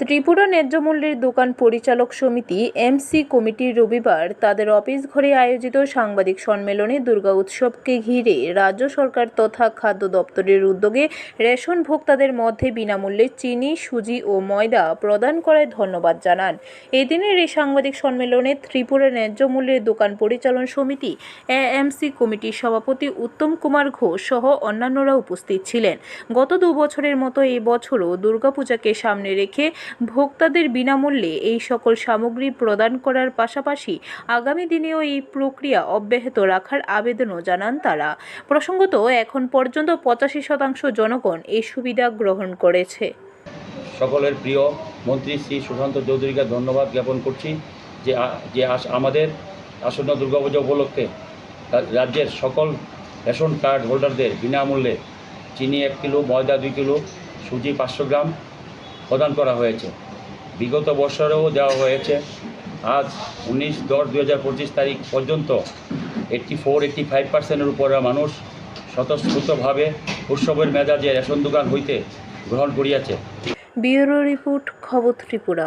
ত্রিপুরা ন্যায্য মূল্যের দোকান পরিচালক সমিতি, এমসি কমিটির রবিবার তাদের অফিস ঘরে আয়োজিত সাংবাদিক সম্মেলনে দুর্গা উৎসবকে ঘিরে রাজ্য সরকার তথা খাদ্য দপ্তরের উদ্যোগে রেশন ভোক্তাদের মধ্যে বিনামূল্যে চিনি, সুজি ও ময়দা প্রদান করায় ধন্যবাদ জানান। এদিনের এই সাংবাদিক সম্মেলনে ত্রিপুরা ন্যায্য মূল্যের দোকান পরিচালন সমিতি, এএমসি কমিটির সভাপতি উত্তম কুমার ঘোষ সহ অন্যান্যরা উপস্থিত ছিলেন। গত দু বছরের মতো এই বছরও দুর্গাপূজাকে সামনে রেখে ভোক্তাদের বিনামূল্যে এই সকল সামগ্রী প্রদান করার পাশাপাশি আগামী দিনেও এই প্রক্রিয়া অব্যাহত রাখার আবেদনও জানান তারা। প্রসঙ্গত, এখন পর্যন্ত পঁচাশি শতাংশ জনগণ এই সুবিধা গ্রহণ করেছে। সকলের প্রিয় মন্ত্রী শ্রী সুশান্ত চৌধুরীকে ধন্যবাদ জ্ঞাপন করছি যে যে আমাদের আসন্ন দুর্গাপূজা উপলক্ষে রাজ্যের সকল রেশন কার্ড হোল্ডারদের বিনামূল্যে চিনি এক কিলো, ময়দা দুই কিলো, সুজি পাঁচশো গ্রাম প্রদান করা হয়েছে। বিগত বছরেও দেওয়া হয়েছে। আজ উনিশ দশ দু হাজার পঁচিশ তারিখ পর্যন্ত এইট্টি ফোর এইট্টি ফাইভ পার্সেন্টের উপরে মানুষ স্বতঃস্ফূর্তভাবে উৎসবের মেজাজে রেশন দোকান হইতে গ্রহণ করিয়াছে। ব্যুরো রিপোর্ট, খবর ত্রিপুরা।